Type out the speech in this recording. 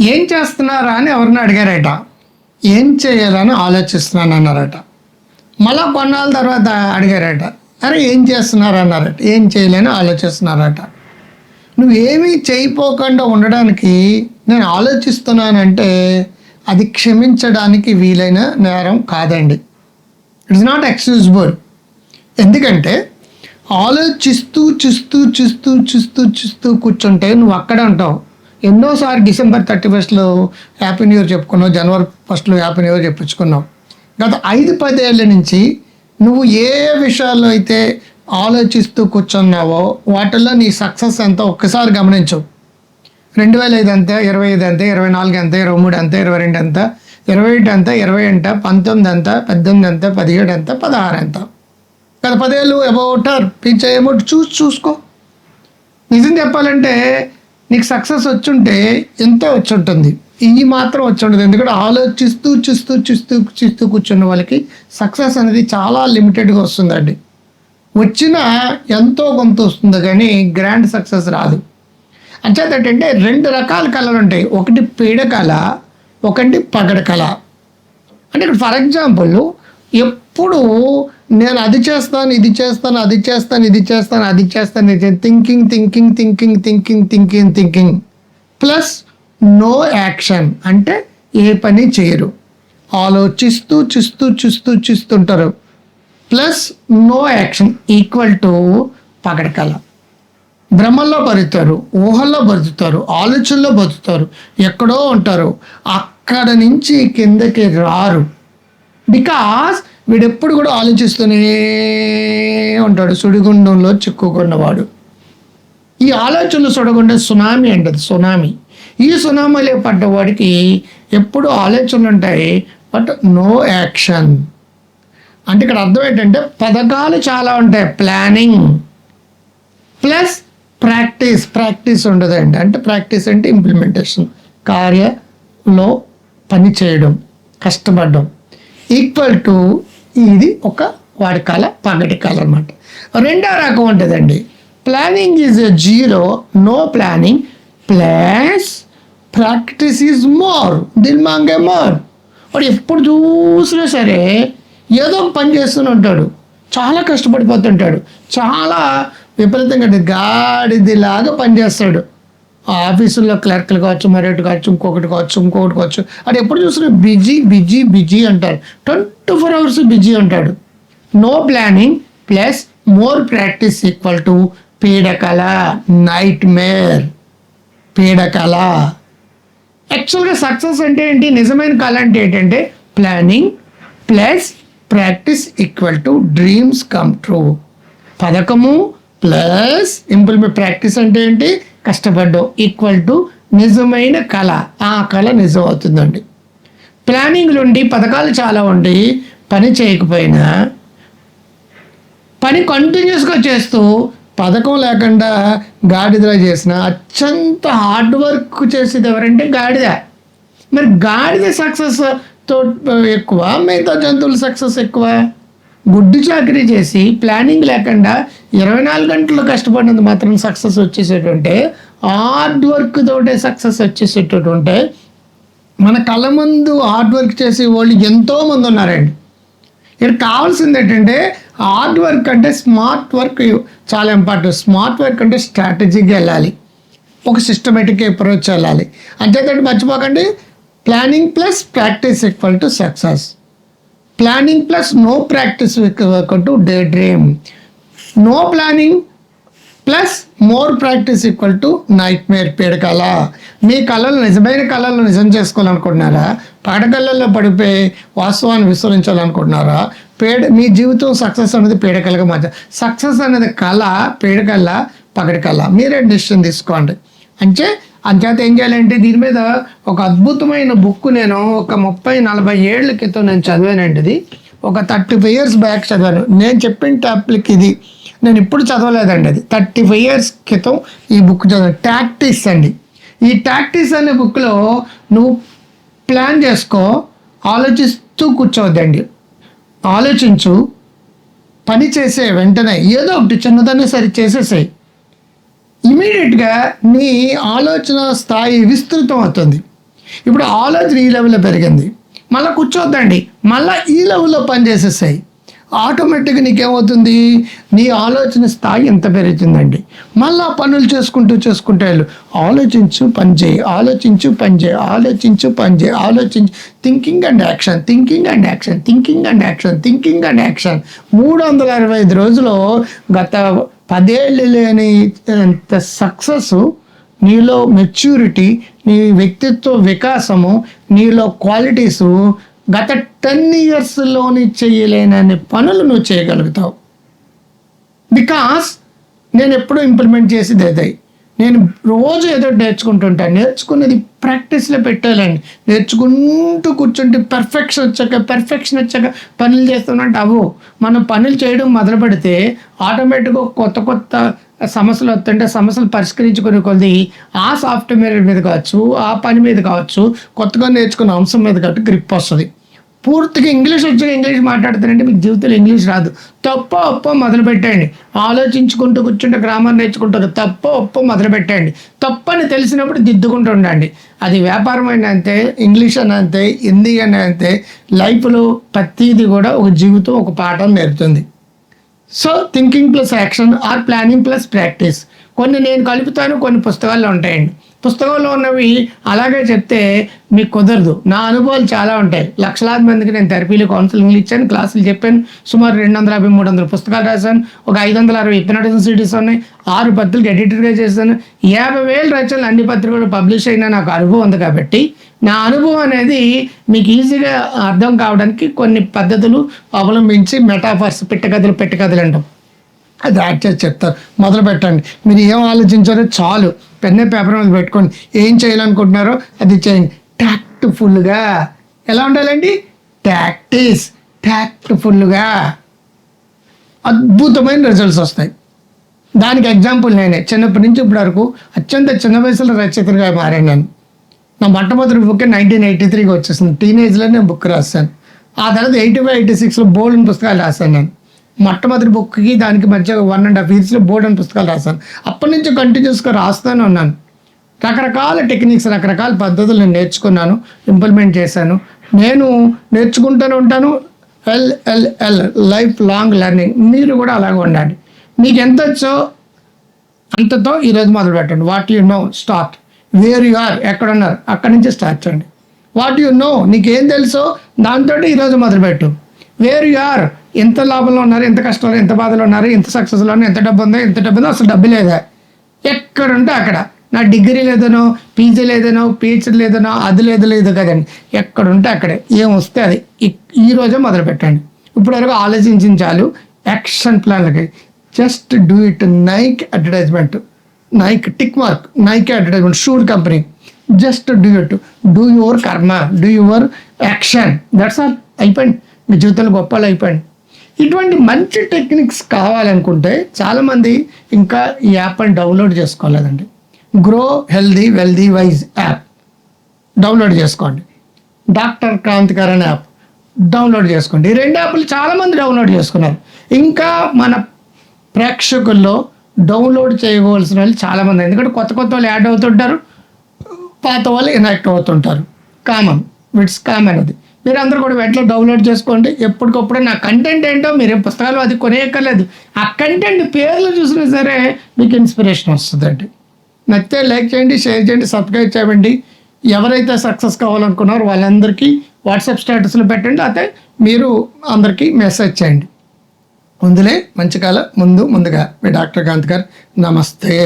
ఏం చేస్తున్నారా అని ఎవరిని అడిగారట? ఏం చేయాలని ఆలోచిస్తున్నాను అన్నారట. మళ్ళా కొన్నాళ్ళ తర్వాత అడిగారట. అరే ఏం చేస్తున్నారు అన్నారట. ఏం చేయలేని ఆలోచిస్తున్నారట. నువ్వు ఏమీ చేయపోకుండా ఉండడానికి నేను ఆలోచిస్తున్నానంటే అది క్షమించడానికి వీలైన నేరం కాదండి. ఇట్స్ నాట్ ఎక్స్క్యూజబుల్ ఎందుకంటే ఆలోచిస్తూ చూస్తూ చూస్తూ చూస్తూ చూస్తూ కూర్చుంటే నువ్వు అక్కడే ఉంటావు. ఎన్నోసార్లు డిసెంబర్ థర్టీ ఫస్ట్లో హ్యాపీ న్యూ ఇయర్ చెప్పుకున్నావు జనవరి ఫస్ట్లో హ్యాపీ న్యూ ఇయర్ చెప్పించుకున్నావు గత ఐదు పదేళ్ళ నుంచి నువ్వు ఏ విషయాల్లో అయితే ఆలోచిస్తూ కూర్చున్నావో వాటిల్లో నీ సక్సెస్ ఎంతో ఒక్కసారి గమనించు. రెండు వేల ఐదు అంతే ఇరవై ఐదు అంతే ఇరవై నాలుగు అంతే ఇరవై మూడు అంతే ఇరవై రెండు అంత ఇరవై ఒకటి అంత ఇరవై ఎంట పంతొమ్మిది అంత పద్దెనిమిది అంత పదిహేడు అంత పదహారు అంత. గత పదేళ్ళు అబౌట్ పిచ్చ అమౌంట్ చూసి చూసుకో. నిజం చెప్పాలంటే నీకు సక్సెస్ వచ్చుంటే ఎంతో వచ్చి ఉంటుంది ఇవి మాత్రం వచ్చి ఉంటుంది ఎందుకంటే ఆలోచిస్తూ చూస్తూ చూస్తూ చూస్తూ కూర్చున్న వాళ్ళకి సక్సెస్ అనేది చాలా లిమిటెడ్గా వస్తుందండి. వచ్చిన ఎంతో కొంత వస్తుంది కానీ గ్రాండ్ సక్సెస్ రాదు. అంచేత ఏంటంటే రెండు రకాల కళలు ఉంటాయి. ఒకటి పీడ కళ ఒకటి పగడ కళ. అంటే ఇక్కడ ఫర్ ఎగ్జాంపుల్ ఎప్పుడు నేను అది చేస్తాను ఇది చేస్తాను అది చేస్తాను ఇది చేస్తాను అది చేస్తాను ఇది thinking thinking thinking thinking thinking thinking plus no action అంటే ఏ పని చేయరు. ఆలోచిస్తూ చూస్తూ చూస్తూ చూస్తుంటారు. Plus no action equal to పగడకల. భ్రమల్లో బతుకుతారు ఊహల్లో బతుకుతారు ఆలోచనలో బతుకుతారు ఎక్కడో ఉంటారు. అక్కడ నుంచి కిందకి రారు. బికాస్ వీడెప్పుడు కూడా ఆలోచిస్తూనే ఉంటాడు. సుడిగుండంలో చిక్కుకున్నవాడు. ఈ ఆలోచనలు చూడకుండా సునామీ అంటది సునామీ. ఈ సునామీలో పడ్డవాడికి ఎప్పుడు ఆలోచనలు ఉంటాయి బట్ నో యాక్షన్. అంటే ఇక్కడ అర్థం ఏంటంటే పథకాలు చాలా ఉంటాయి ప్లానింగ్. ప్లస్ ప్రాక్టీస్ ప్రాక్టీస్ ఉండదండి. అంటే ప్రాక్టీస్ అంటే ఇంప్లిమెంటేషన్ కార్యలో పని చేయడం కష్టపడడం. ఈక్వల్ టు ఇది ఒక వాడి కాల పగటి కాల అనమాట రెండో రకం ఉంటుందండి. Planning is zero no planning plus practice is more Dil మాంగే మోర్ వాడు ఎప్పుడు చూసినా సరే ఏదో ఒక పని చేస్తూనే ఉంటాడు. చాలా కష్టపడిపోతుంటాడు. చాలా విపరీతంగా గాడిదిలాగా పనిచేస్తాడు ఆఫీసుల్లో క్లర్క్లు కావచ్చు మరొకటి కావచ్చు ఇంకొకటి కావచ్చు ఇంకొకటి కావచ్చు. అది ఎప్పుడు చూసినా బిజీ బిజీ బిజీ అంటారు. ట్వంటీ ఫోర్ అవర్స్ బిజీ అంటాడు. No planning plus more practice equal to పీడకల nightmare పీడకల యాక్చువల్గా సక్సెస్ అంటే ఏంటి? నిజమైన కళ అంటే ఏంటంటే planning plus practice equal to dreams come true పథకము ప్లస్ ఇంప్లిమెంట్ ప్రాక్టీస్ అంటే ఏంటి? కష్టపడ్డం ఈక్వల్ టు నిజమైన కళ. ఆ కళ నిజం అవుతుందండి ప్లానింగ్లు ఉండి పథకాలు చాలా ఉండి పని చేయకపోయినా పని కంటిన్యూస్గా చేస్తూ పథకం లేకుండా గాడిదలా చేసిన అత్యంత హార్డ్ వర్క్ చేసేది ఎవరంటే గాడిద. మరి గాడిద సక్సెస్తో ఎక్కువ మిగతా జంతువుల సక్సెస్ ఎక్కువ? గుడ్డు చాకరీ చేసి ప్లానింగ్ లేకుండా ఇరవై నాలుగు గంటలు కష్టపడినది మాత్రం సక్సెస్ వచ్చేసేటుంటే హార్డ్ వర్క్ తోటే సక్సెస్ వచ్చేసేటటువంటి మన కళ్ళ ముందు హార్డ్ వర్క్ చేసే వాళ్ళు ఎంతోమంది ఉన్నారండి. ఇక్కడ కావాల్సింది ఏంటంటే హార్డ్ వర్క్ అంటే స్మార్ట్ వర్క్ చాలా ఇంపార్టెంట్. స్మార్ట్ వర్క్ అంటే స్ట్రాటజీగా వెళ్ళాలి. ఒక సిస్టమేటిక్ అప్రోచ్ వెళ్ళాలి. అంతేకాదు మర్చిపోకండి planning plus practice equal to success planning plus no practice equal to daydream no planning plus more practice equal to nightmare పీడకల. మీ కళలు నిజమైన కళలు నిజం చేసుకోవాలనుకుంటున్నారా? పాడకళ్ళల్లో పడిపోయి వాస్తవాన్ని విస్తరించాలనుకుంటున్నారా పేడ మీ జీవితం సక్సెస్ అనేది పీడకలగా మధ్య సక్సెస్ అనేది కళ పీడకల పగటి కళ మీరే డెసిషన్ తీసుకోండి. అంటే అంచేత ఏం చేయాలంటే దీని మీద ఒక అద్భుతమైన బుక్ నేను ఒక ముప్పై నలభై ఏళ్ళ క్రితం నేను చదివానండి ఇది ఒక థర్టీ ఫైవ్ ఇయర్స్ బ్యాక్ చదివాను. నేను చెప్పిన టాపిక్ ఇది. నేను ఇప్పుడు చదవలేదండి అది. థర్టీ ఫైవ్ ఇయర్స్ క్రితం ఈ బుక్ చదివాను. టాక్టిక్స్ అండి. ఈ టాక్టిక్స్ అనే బుక్లో నువ్వు ప్లాన్ చేసుకో ఆలోచిస్తూ కూర్చోవద్దండి. ఆలోచించు పని చేసే వెంటనే ఏదో ఒకటి చిన్నదాన్ని సరి చేసేసాయి. ఇమీడియట్గా నీ ఆలోచన స్థాయి విస్తృతం అవుతుంది. ఇప్పుడు ఆలోచన ఈ లెవెల్లో పెరిగింది. మళ్ళీ కూర్చోద్దండి. మళ్ళీ ఈ లెవెల్లో పనిచేసేసాయి ఆటోమేటిక్గా నీకేమవుతుంది? నీ ఆలోచన స్థాయి ఎంత పెరుగుతుందండి? మళ్ళీ పనులు చేసుకుంటూ చేసుకుంటూ వెళ్ళు. ఆలోచించు పని చేయి. ఆలోచించు పని చేయి. ఆలోచించు పని చేయి. ఆలోచించు. Thinking and action. Thinking and action. Thinking and action. Thinking and action. మూడు వందల అరవై ఐదు రోజులు గత పదేళ్ళు లేని అంత సక్సెస్ నీలో మెచ్యూరిటీ నీ వ్యక్తిత్వ వికాసము నీలో క్వాలిటీసు గత టెన్ ఇయర్స్లోని చేయలేనని పనులు నువ్వు చేయగలుగుతావు. బికాస్ నేను ఎప్పుడూ ఇంప్లిమెంట్ చేసేది అదే. నేను రోజు ఏదో నేర్చుకుంటుంటాను నేర్చుకున్నది ప్రాక్టీస్లో పెట్టాలండి. నేర్చుకుంటూ కూర్చుంటే పర్ఫెక్షన్ వచ్చాక పర్ఫెక్షన్ వచ్చాక పనులు చేస్తున్నట్టు అవు మనం పనులు చేయడం మొదలు పెడితే ఆటోమేటిక్గా కొత్త కొత్త సమస్యలు వస్తుంటే సమస్యలు పరిష్కరించుకునే కొద్ది ఆ సాఫ్ట్వేర్ మీద కావచ్చు ఆ పని మీద కావచ్చు కొత్తగా నేర్చుకున్న అంశం మీద కాబట్టి గ్రిప్ వస్తుంది. పూర్తిగా ఇంగ్లీష్ వచ్చాక ఇంగ్లీష్ మాట్లాడతారంటే మీకు జీవితంలో ఇంగ్లీష్ రాదు. తప్ప ఒప్ప మొదలు పెట్టండి ఆలోచించుకుంటూ కూర్చుంటే గ్రామర్ నేర్చుకుంటారు తప్ప ఒప్ప మొదలు పెట్టండి తప్పని తెలిసినప్పుడు దిద్దుకుంటూ ఉండండి. అది వ్యాపారం అయినా అంతే ఇంగ్లీష్ అని అంతే హిందీ అని అంతే లైఫ్లో ప్రతిదీ కూడా ఒక జీవితం ఒక పాఠం నేర్పుతుంది. So thinking plus action or planning plus practice కొన్ని నేను కలుపుతాను కొన్ని పుస్తకాల్లో ఉంటాయండి. పుస్తకంలో ఉన్నవి అలాగే చెప్తే మీకు కుదరదు. నా అనుభవాలు చాలా ఉంటాయి. లక్షలాది మందికి నేను థెరపీలు కౌన్సిలింగ్లు ఇచ్చాను క్లాసులు చెప్పాను. సుమారు రెండు వందల యాభై మూడు వందల పుస్తకాలు రాశాను. ఒక ఐదు వందల అరవై ఇప్పినటిజన్ సిటీస్ ఉన్నాయి. ఆరు పత్రికలు ఎడిటర్గా చేశాను. యాభై వేల రచనలు అన్ని పత్రికలు పబ్లిష్ అయినా నాకు అనుభవం ఉంది కాబట్టి నా అనుభవం అనేది మీకు ఈజీగా అర్థం కావడానికి కొన్ని పద్ధతులు అవలంబించి మెటాఫర్స్ పెట్టకథలు పెట్టకథలు అంటాం. అది యాడ్ చేసి చెప్తారు. మొదలు పెట్టండి. మీరు ఏం ఆలోచించారో చాలు. పెన్నే పేపర్ మీద పెట్టుకోండి ఏం చేయాలనుకుంటున్నారో అది చేయండి. ట్యాక్ట్ఫుల్గా ఎలా ఉండాలండి? ట్యాక్టీస్ ట్యాక్ట్ఫుల్గా అద్భుతమైన రిజల్ట్స్ వస్తాయి. దానికి ఎగ్జాంపుల్ నేనే. చిన్నప్పటి నుంచి ఇప్పటి వరకు అత్యంత చిన్న వయసులో రచయితగా మారాను నేను. నా మొట్టమొదటి బుక్ నైన్టీన్ ఎయిటీ త్రీకి వచ్చేసింది. టీనేజ్లో నేను బుక్ రాశాను. ఆ తర్వాత ఎయిటీ ఫైవ్ ఎయిటీ సిక్స్లో బోల్డ్ పుస్తకాలు రాశాను నేను. మొట్టమొదటి బుక్కి దానికి మధ్య వన్ అండ్ హాఫ్ ఇయర్స్లో బోర్డ్ అని పుస్తకాలు రాశాను. అప్పటి నుంచి కంటిన్యూస్గా రాస్తూనే ఉన్నాను. రకరకాల టెక్నిక్స్ రకరకాల పద్ధతులు నేను నేర్చుకున్నాను ఇంప్లిమెంట్ చేశాను. నేను నేర్చుకుంటూనే ఉంటాను. L L L lifelong learning మీరు కూడా అలాగే ఉండండి. మీకు ఎంత వచ్చో అంతతో ఈరోజు మొదలు పెట్టండి. What you know start where you are ఎక్కడ ఉన్నారు అక్కడి నుంచి స్టార్ట్ చేయండి. వాట్ యు నో నీకేం తెలుసో దాంతో ఈరోజు మొదలుపెట్టు. వేర్ యు ఆర్ ఎంత లాభంలో ఉన్నారు ఎంత కష్టంలో ఎంత బాధలో ఉన్నారు ఎంత సక్సెస్లో ఉన్నారు ఎంత డబ్బు ఉందో ఎంత డబ్బు ఉందో అసలు డబ్బు లేదా. ఎక్కడుంటే అక్కడ. నా డిగ్రీ లేదనో పీజీ లేదనో పిహెచ్డీ లేదనో అది లేదు లేదు కదండి. ఎక్కడుంటే అక్కడే. ఏం వస్తే అది. ఈ- రోజే మొదలు పెట్టండి. వరకు ఆలోచించిన చాలు. Action ప్లాన్లకి just do it Nike advertisement Nike tick mark Nike advertisement shoe company just do it do your karma do your action that's all అయిపోయింది. మీ జీవితంలో గొప్పలు అయిపోయింది. ఇటువంటి మంచి టెక్నిక్స్ కావాలనుకుంటే చాలామంది ఇంకా ఈ యాప్ని download చేసుకోలేదండి. Grow healthy wealthy wise app. Download చేసుకోండి. Doctor Kranthikaran app. డౌన్లోడ్ చేసుకోండి. ఈ రెండు యాప్లు చాలామంది డౌన్లోడ్ చేసుకున్నారు. ఇంకా మన ప్రేక్షకుల్లో డౌన్లోడ్ చేయవలసిన వాళ్ళు చాలామంది. ఎందుకంటే కొత్త కొత్త వాళ్ళు యాడ్ అవుతుంటారు. పాత వాళ్ళు ఇనాక్ట్ అవుతుంటారు. కామన్ ఇట్స్ కామన్ అది మీరు అందరూ కూడా వెంటనే డౌన్లోడ్ చేసుకోండి. ఎప్పటికప్పుడు నా కంటెంట్ ఏంటో మీరు పుస్తకాలు అది కొనేయక్కర్లేదు. ఆ కంటెంట్ పేర్లు చూసినా సరే మీకు ఇన్స్పిరేషన్ వస్తుందండి. నచ్చితే లైక్ చేయండి షేర్ చేయండి సబ్స్క్రైబ్ చేయండి. ఎవరైతే సక్సెస్ కావాలనుకున్నారో వాళ్ళందరికీ వాట్సాప్ స్టేటస్లో పెట్టండి. అయితే మీరు అందరికీ మెసేజ్ చేయండి. ముందులే మంచి కాలం. ముందు ముందుగా మీ డాక్టర్ కాంత్ గారు. నమస్తే.